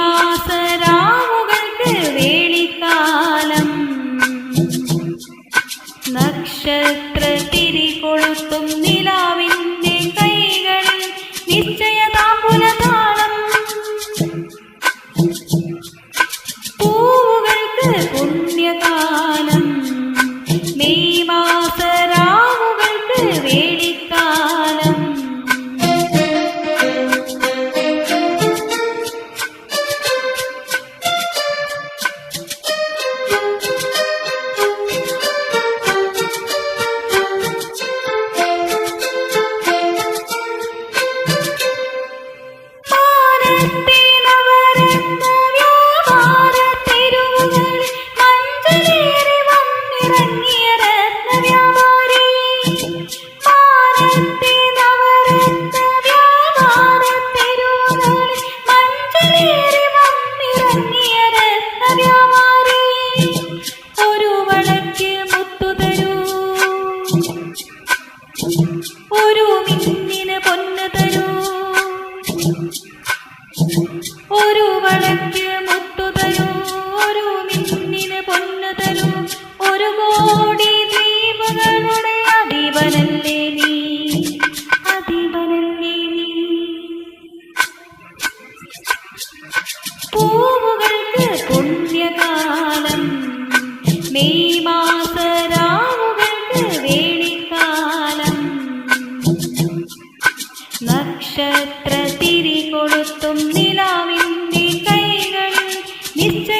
മാസരാവുകൾക്ക് വേളിക്കാലം. നക്ഷത്ര തിരികൊളുത്തും നിലാവിന്റെ കൈകളിൽ നിശ്ചയ താമ്പുലതാളം പൂവുകൾക്ക് പുണ്യകാലം. മെയ് മാസ മിന്നിന് പൊന്നു തരൂ ഒരു കോടി ദീപങ്ങളുടെ അധിപനല്ലേ നീ? അധിപനല്ലേ നീ? പൂവുകൾക്ക് പുണ്യകാലം മെയ് മാസരാവുകൾക്ക് വേണിക്കാലം. നക്ഷത്ര തിരി കൊളുത്തും കൈകളിൽ നിശ്ചയ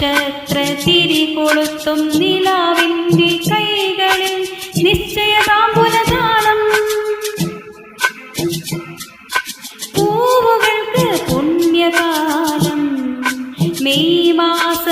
നക്ഷത്ര കൊളുത്തും നിലാവിന്റെ കൈകളിൽ നിശ്ചയതാമ്പുലദാനം പൂവുകൾക്ക് പുണ്യകാലം. മെയ് മാസം